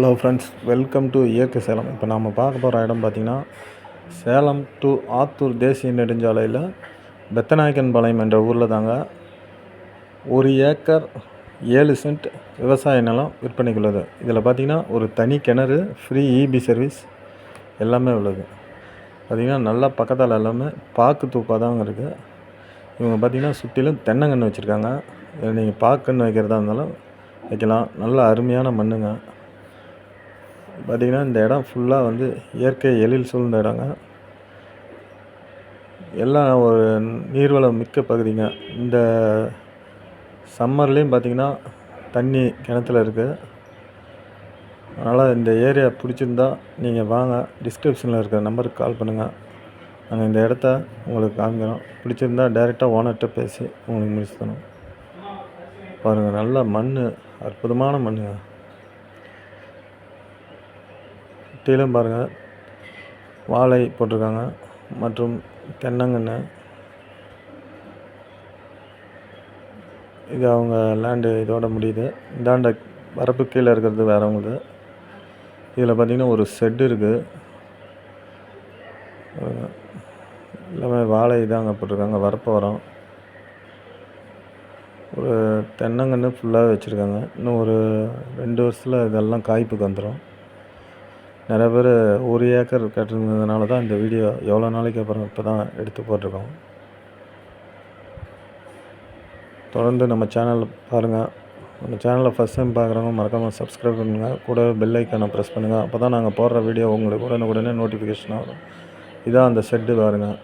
Hello friends welcome to இயற்கை சேலம். இப்போ நாம் பார்க்க போகிற இடம் பார்த்திங்கன்னா சேலம் டு ஆத்தூர் தேசிய நெடுஞ்சாலையில் பெத்தநாயக்கன் பாளையம் என்ற ஊரில் தாங்க ஒரு ஏக்கர் ஏழு சென்ட் விவசாய நிலம் விற்பனைக்குள்ளது. இதில் பார்த்திங்கன்னா ஒரு தனி கிணறு ஃப்ரீ இபி சர்வீஸ் எல்லாமே உள்ளது. பார்த்திங்கன்னா நல்லா பக்கத்தால் எல்லாமே பாக்கு தூப்பாக தாங்க இருக்குது இவங்க பார்த்திங்கன்னா சுற்றிலும் தென்னங்கன்று வச்சுருக்காங்க. இதில் நீங்கள் பாக்குன்னு வைக்கிறதா இருந்தாலும் வைக்கலாம். நல்ல அருமையான மண்ணுங்க. பார்த்திங்கன்னா இந்த இடம் ஃபுல்லாக வந்து இயற்கை எழில் சூழ்ந்த இடங்க. எல்லாம் ஒரு நீர்வளம் மிக்க பகுதிங்க. இந்த சம்மர்லேயும் பார்த்திங்கன்னா தண்ணி கிணத்துல இருக்குது அதனால் இந்த ஏரியா பிடிச்சிருந்தா நீங்கள் வாங்க. டிஸ்கிரிப்ஷனில் இருக்கிற நம்பருக்கு கால் பண்ணுங்கள் நாங்கள் இந்த இடத்த உங்களுக்கு காமிக்கிறோம். பிடிச்சிருந்தா டைரெக்டாக ஓனர்கிட்ட பேசி உங்களுக்கு முடிச்சு தரோம் பாருங்கள் நல்ல மண் அற்புதமான மண்ணுங்க. சுற்றிலும் பாருங்கள் வாழை போட்டிருக்காங்க. மற்றும் தென்னங்கன்று. இது அவங்க லேண்டு இதோட முடியுது. இந்தாண்ட வரப்பு கீழே இருக்கிறது வேறவங்களுது இதில் பார்த்திங்கன்னா ஒரு செட்டு இருக்குது எல்லாமே வாழை தாங்க போட்டிருக்காங்க. வரப்பு வரோம். ஒரு தென்னங்கன்று ஃபுல்லாக வச்சுருக்காங்க. இன்னும் ஒரு ரெண்டு வருஷத்தில் இதெல்லாம் காய்ப்புக்கு வந்துடும் நிறைய பேர் ஒரு ஏக்கர் கட்டிருந்ததுனால தான் இந்த வீடியோ எவ்வளோ நாளைக்கு அப்புறம் இப்போ தான் எடுத்து போட்டிருக்கோம். தொடர்ந்து நம்ம சேனல் பாருங்கள் நம்ம சேனலை ஃபஸ்ட் டைம் பார்க்குறவங்க மறக்காமல் சப்ஸ்கிரைப் பண்ணுங்கள் கூட பெல் ஐக்கானை ப்ரெஸ் பண்ணுங்கள் அப்போ தான் நாங்கள் போடுற வீடியோ உங்களுக்கு உடனே உடனே நோட்டிஃபிகேஷன் வரும். இதான் அந்த ஷெட்டு பாருங்கள்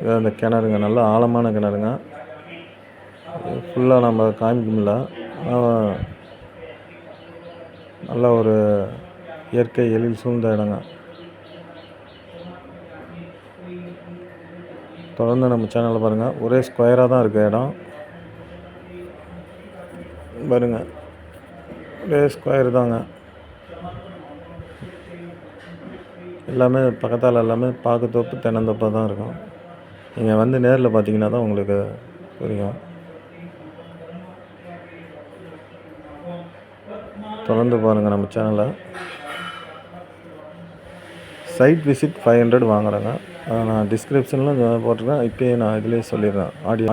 இது அந்த கிணறுங்க. நல்ல ஆழமான கிணறுங்க. ஃபுல்லாக நம்ம காமிக்க முடியல நல்ல ஒரு இயற்கை எழில் சூழ்ந்த இடங்க. தொடர்ந்து நம்ம சேனலில் பாருங்கள் ஒரே ஸ்கொயராக தான் இருக்குது இடம். பாருங்க. ஒரே ஸ்கொயர் தாங்க. எல்லாமே பக்கத்தால் எல்லாமே பாக்குத்தோப்பு தென்னந்தோப்பாக தான் இருக்கும். நீங்கள் வந்து நேரில் பார்த்தீங்கன்னா தான் உங்களுக்கு புரியும். தொடர்ந்து பாருங்கள் நம்ம சேனலை சைட் விசிட் ஃபைவ் ஹண்ட்ரட் வாங்குகிறேங்க நான் டிஸ்கிரிப்ஷனில் போட்டிருக்கேன். இப்போயே நான் இதிலே சொல்லிடுறேன். ஆடியோ